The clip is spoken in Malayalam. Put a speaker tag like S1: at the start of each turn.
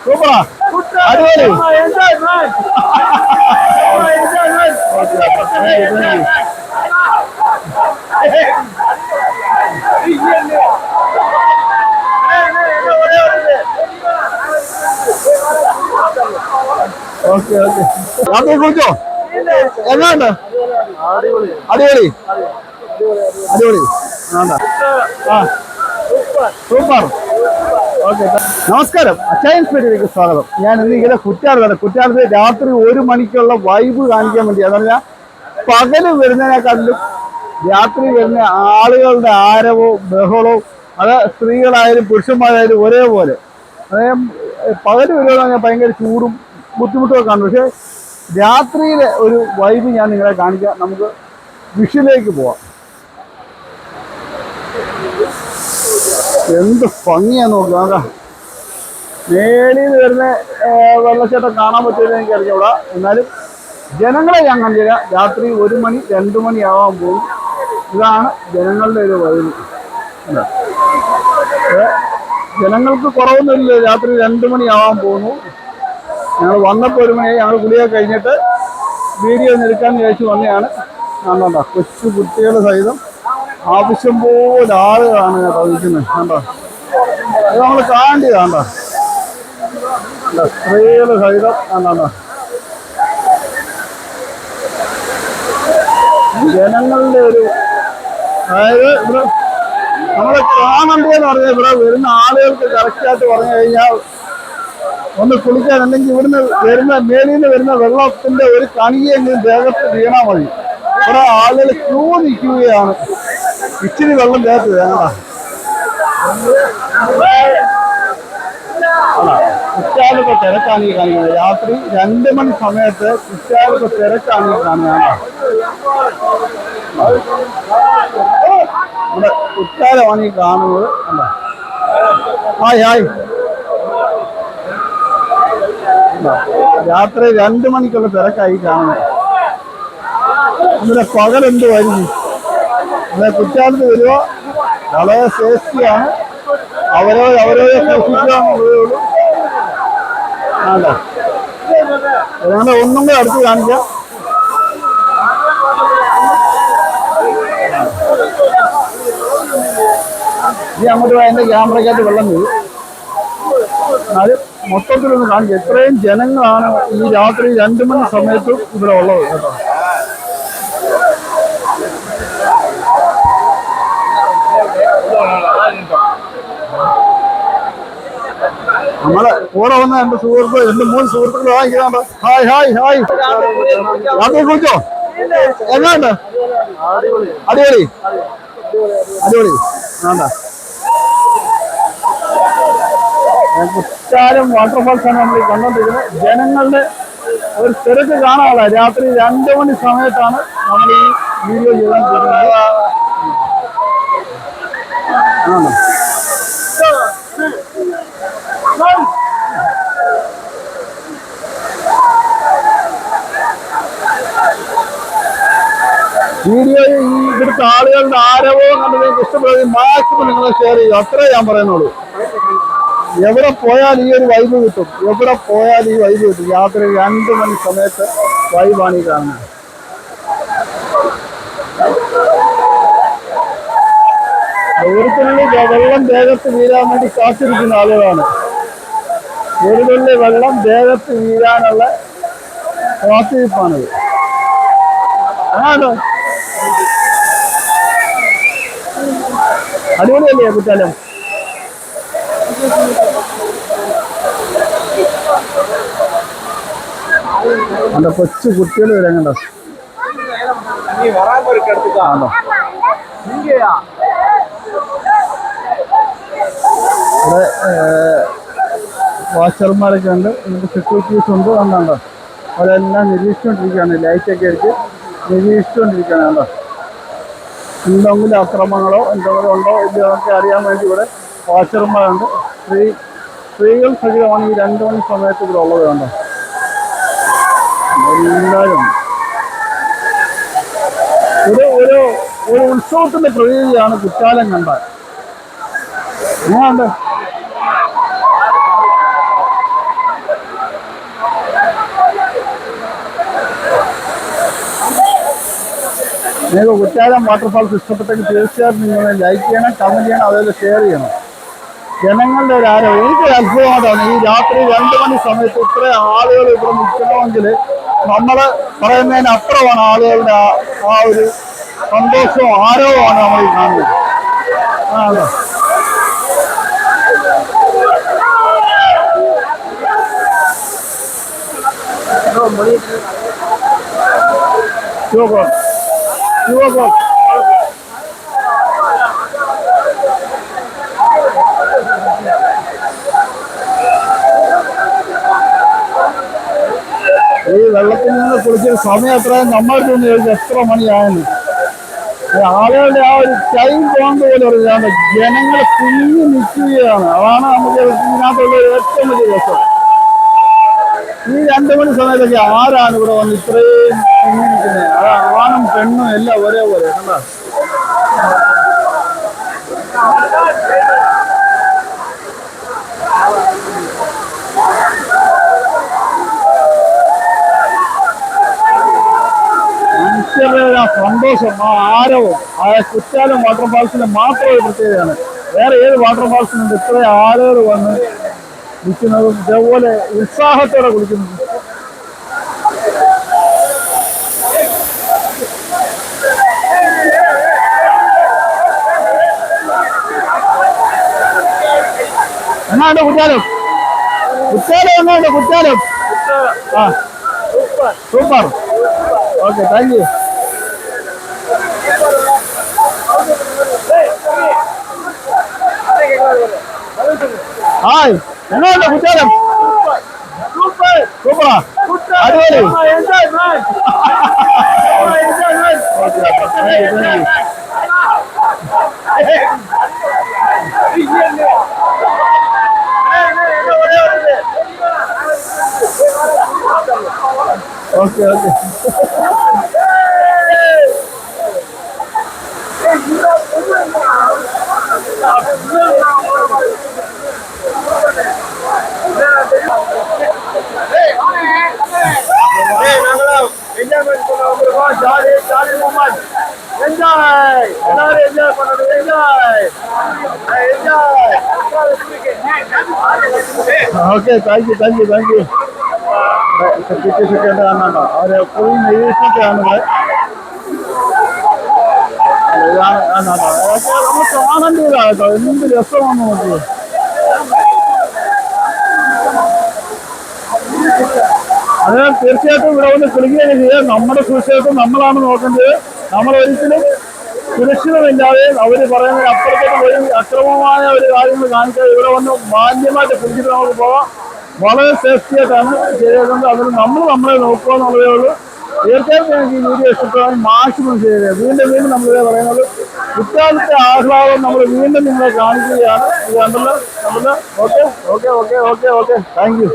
S1: സൂപ്പറാ അടിപൊളി ഓക്കെ ഓക്കെ യാത്ര കുറിച്ചോ എങ്ങാണ്ട് അടിപൊളി അടിപൊളി വേണ്ട ആ സൂപ്പർ ഓക്കെ നമസ്കാരം. അച്ചായൻ സ്പീഡിലേക്ക് സ്വാഗതം. ഞാൻ ഇന്ന് ഇങ്ങനെ കുറ്റാലത്താണ് കുറ്റാലത്ത് രാത്രി ഒരു മണിക്കുള്ള വൈബ് കാണിക്കാൻ വേണ്ടി. എന്ന് പറഞ്ഞാൽ പകൽ വരുന്നതിനെക്കാട്ടിലും രാത്രി വരുന്ന ആളുകളുടെ ആരവവും ബഹളവും അത് സ്ത്രീകളായാലും പുരുഷന്മാരായാലും ഒരേപോലെ. അതായത് പകൽ വരുമെന്ന് പറഞ്ഞാൽ ഭയങ്കര ചൂടും ബുദ്ധിമുട്ടൊക്കെ കാണും. പക്ഷേ രാത്രിയിലെ ഒരു വൈബ് ഞാൻ നിങ്ങളെ കാണിക്കാം. നമുക്ക് വിഷിലേക്ക് പോവാം. എന്ത് ഭംഗിയാ നോക്കുക മേളിൽ നിന്ന് വരുന്ന വെള്ളച്ചാട്ടം കാണാൻ പറ്റുമെന്ന് എനിക്ക് അറിഞ്ഞൂടാ എന്നാലും ജനങ്ങളെ ഞാൻ കണ്ടില്ല. രാത്രി ഒരു മണി രണ്ട് മണിയാവാൻ പോകും. ഇതാണ് ജനങ്ങളുടെ ഒരു വൈകി ജനങ്ങൾക്ക് കുറവൊന്നുമില്ല. രാത്രി രണ്ട് മണിയാവാൻ പോകുന്നു. ഞങ്ങൾ വന്നപ്പോൾ ഒരു മണിയായി. ഞങ്ങൾ കുളിയൊക്കെ കഴിഞ്ഞിട്ട് വീഡിയോ ഒന്ന് എടുക്കാമെന്ന് വിചാരിച്ച് വന്നെയാണ് കാണണ്ട കൊച്ചു കുട്ടികൾ സഹിതം ആവശ്യം പോലെ ആളുകളാണ് കേട്ടോ ഇരിക്കുന്നത് കണ്ടോ? അത് നമ്മൾ കാണേണ്ടതാണ്ടോ സ്ത്രീകൾ സഹിതം കണ്ടോ? ജനങ്ങളുടെ ഒരു അതായത് ഇവിടെ നമ്മളെ കാണണ്ടേന്ന് പറഞ്ഞാൽ ഇവിടെ വരുന്ന ആളുകൾക്ക് കറക്റ്റായിട്ട് പറഞ്ഞു കഴിഞ്ഞാൽ ഒന്ന് കുളിക്കാൻ അല്ലെങ്കിൽ ഇവിടുന്ന് വരുന്ന മേലിൽ നിന്ന് വരുന്ന വെള്ളത്തിന്റെ ഒരു കണിയെങ്കിലും ദേഹത്ത് വീണാൽ മതി. ഇവിടെ ആളുകൾ ക്യൂ നിൽക്കുകയാണ്. ഇച്ചിരി വെള്ളം ദേഹത്ത് വേണ്ട കുറ്റാലൊക്കെ തിരക്കാണ് ഈ കാണിക്കുന്നത് രാത്രി രണ്ട് മണി സമയത്ത് കുറ്റാലൊക്കെ തിരക്കാണ് ഈ കാണുന്നത്. ഇവിടെ കുറ്റാലമാണ് ഈ കാണുന്നത്. കണ്ടോ? Hi hi? രാത്രി രണ്ട് മണിക്കുള്ള തിരക്കായി കാണുന്നത്. ഇവിടെ പകൽ ഇവിടെ കുറ്റാലത്ത് വരിക വളരെ സേഫ്റ്റിയാണ്. അവരോ അവരോ സൂക്ഷിക്കാന്നുള്ളതേ ഉള്ളൂ. ആണോ ഒന്നും കൂടെ അടുത്ത് കാണിക്കാം. ഈ അങ്ങോട്ട് എന്റെ ക്യാമറയ്ക്കകത്ത് വെള്ളം വീഴും. എന്നാലും മൊത്തത്തിലൊന്ന് കാണിക്കുക എത്രയും ജനങ്ങളാണ് ഈ രാത്രി രണ്ട് മണി സമയത്തും ഇവിടെ ഉള്ളത് കേട്ടോ. നമ്മളെ കൂടെ വന്ന എന്റെ സുഹൃത്ത് എന്റെ മൂന്ന് സുഹൃത്തുക്കൾ വാങ്ങിക്കുന്നുണ്ട് ഹായ് ഹായ് ഹായ്. രാത്രി കുളിച്ചോ? എങ്ങാണ്ട് അടിപൊളി. അടിപൊളി. വേണ്ട. കുറ്റാലും ആണ് നമ്മൾ കണ്ടോണ്ടിരിക്കുന്നത് ജനങ്ങളുടെ ഒരു തിരക്ക് കാണാനുള്ള രാത്രി രണ്ടു മണി സമയത്താണ് നമ്മൾ ഈ വീഡിയോ ചെയ്യാൻ പോകുന്നത്. ആണോ വീഡിയോ ഇവിടുത്തെ ആളുകളുടെ ആരവവും കണ്ട് നിങ്ങൾക്ക് ഇഷ്ടപ്പെടുന്നത് മാക്സിമം നിങ്ങൾ ഷെയർ ചെയ്യും. അത്രേ ഞാൻ പറയുന്നുള്ളൂ. എവിടെ പോയാൽ ഈ ഒരു വൈബ് കിട്ടും. എവിടെ പോയാൽ ഈ വൈബ് കിട്ടും. രാത്രി രണ്ട് മണി സമയത്ത് വൈബാണ് ഈ കാണുന്നത്. ഒരു വെള്ളം ദേഹത്ത് വീഴാൻ വേണ്ടി കാത്തിരിക്കുന്ന ആളുകളാണ്. ഒരു വെള്ളം ദേഹത്ത് വീഴാനുള്ള കാത്തിരിപ്പാണിത് ആണോ അടിപൊളിയല്ലേ കുറ്റാലം അല്ല കൊച്ചു കുട്ടികൾ വരെ കണ്ടോ? ആണോ? ഇവിടെ വാച്ചർമാരൊക്കെ ഉണ്ട്. എന്നിട്ട് സെക്യൂരിറ്റീസ് ഉണ്ട്. കണ്ടോ? അവരെല്ലാം നിരീക്ഷിച്ചുകൊണ്ടിരിക്കുകയാണ് ലൈറ്റൊക്കെ അടിച്ച് നിരീക്ഷിച്ചുകൊണ്ടിരിക്കുകയാണ് കണ്ടോ? എന്തെങ്കിലും അക്രമങ്ങളോ എന്തെങ്കിലും ഉണ്ടോ ഇല്ലയോ എന്നൊക്കെ അറിയാൻ വേണ്ടി ഇവിടെ വാച്ചർമാരുണ്ട്. സ്ത്രീ സ്ത്രീകൾ സഹിതമാണ് ഈ രണ്ട് മണി സമയത്ത് ഇവിടെ ഉള്ളത് കണ്ടോ? എല്ലാവരും. ഒരു ഒരു ഒരു ഉത്സവത്തിന്റെ പ്രതീതിയാണ് കുറ്റാലം കണ്ടാൽ. എങ്ങനെയുണ്ട്? നിങ്ങൾക്ക് കുറ്റാലം വാട്ടർഫാൾസ് ഇഷ്ടപ്പെട്ടെങ്കിൽ തീർച്ചയായിട്ടും നിങ്ങൾ ലൈക്ക് ചെയ്യണം കമന്റ് ചെയ്യണം അതുപോലെ ഷെയർ ചെയ്യണം. ജനങ്ങളുടെ ഒരു ആരോ എനിക്ക് അത്ഭുതമായിട്ടാണ് ഈ രാത്രി രണ്ട് മണി സമയത്ത് ഇത്രയും ആളുകൾ ഇവിടെ നിൽക്കണമെങ്കിൽ നമ്മൾ പറയുന്നതിന് അപ്പുറമാണ് ആളുകളുടെ ആ ഒരു സന്തോഷവും ആരവമാണ് നമ്മൾ ഈ കാണുന്നത്. ആ അതെ ശിവകോൺ ശിവകോൺ ഈ വെള്ളത്തിൽ നിന്ന് കുളിച്ച സമയം എത്രയും? നമ്മൾക്ക് ചോദിച്ചാൽ ചോദിച്ചു എത്ര മണിയാവുന്നു? ആളുകളുടെ ആ ഒരു ടൈം പോകുന്നത് പോലെ അറിയാണ്ട് ജനങ്ങൾ കുഞ്ഞു നിൽക്കുകയാണ്. അതാണ് നമുക്ക് ഇതിനകത്തുള്ള ഏറ്റവും വലിയ രസം. ഈ രണ്ടു മണി സമയത്തൊക്കെ ആരാണ് ഇവിടെ വന്ന് ഇത്രയും കുഞ്ഞു നിൽക്കുന്നത് അത് ആണും പെണ്ണും എല്ലാം ഒരേപോലെ കണ്ടോ? മനുഷ്യരുടെ സന്തോഷം ആ ആരവും ആ കുറ്റാലും വാട്ടർഫാൾസിന് മാത്രം ഒരു പ്രത്യേകതയാണ്. വേറെ ഏത് വാട്ടർഫാൾസിനും ഇത്രയും ആരവർ വന്ന് നിൽക്കുന്നതും ഇതേപോലെ ഉത്സാഹത്തോടെ കുളിക്കുന്നതും എന്നാണ്ട് കുറ്റാലം കുറ്റാലം എന്നാണ്ട് കുറ്റാലം ആ super okay thank you hi എങ്ങനെയുണ്ട് കുറ്റാലം സൂപ്പറാ അടിപൊളി okay thank you thank okay thank you thank you thank you securities ഒക്കെ ഉണ്ട് കാണുന്നുണ്ടോ അവരെ അതൊക്കെ നമ്മൾ കാണേണ്ടതാണ് കേട്ടോ. എന്ത് രസമാണ് നോക്കി. അത് തീർച്ചയായിട്ടും ഇവിടെ വന്ന് കുളിക്കുകയൊക്കെ ചെയ്യുക നമ്മുടെ സുരക്ഷിതത്വം നമ്മളാണ് നോക്കേണ്ടത്. നമ്മൾ ഒരിക്കലും സുരക്ഷിതമില്ലാതെ അവർ പറയുന്നത് അപ്പുറത്തേക്ക് പോയി അക്രമമായ ഒരു കാര്യങ്ങൾ കാണിച്ചാൽ ഇവിടെ വന്ന് മാന്യമായിട്ട് പിടിച്ചിട്ട് നമുക്ക് പോകാം. വളരെ സേഫ്റ്റി ആയിട്ടാണ് ചെയ്തേക്കുന്നത്. അതിന് നമ്മൾ നമ്മളെ നോക്കുക എന്നുള്ളതേ ഉള്ളൂ. തീർച്ചയായിട്ടും എനിക്ക് ഈ വീഡിയോ ഇഷ്ടപ്പെടാൻ മാക്സിമം ചെയ്തത് വീണ്ടും വീണ്ടും നമ്മളിതേ പറയുന്നത്. ഇക്കാലത്തെ ആഹ്ലാദം നമ്മൾ വീണ്ടും നിങ്ങളെ കാണിക്കുകയാണ്. ഇത് കണ്ടല്ലോ നമ്മൾ okay okay okay okay okay thank you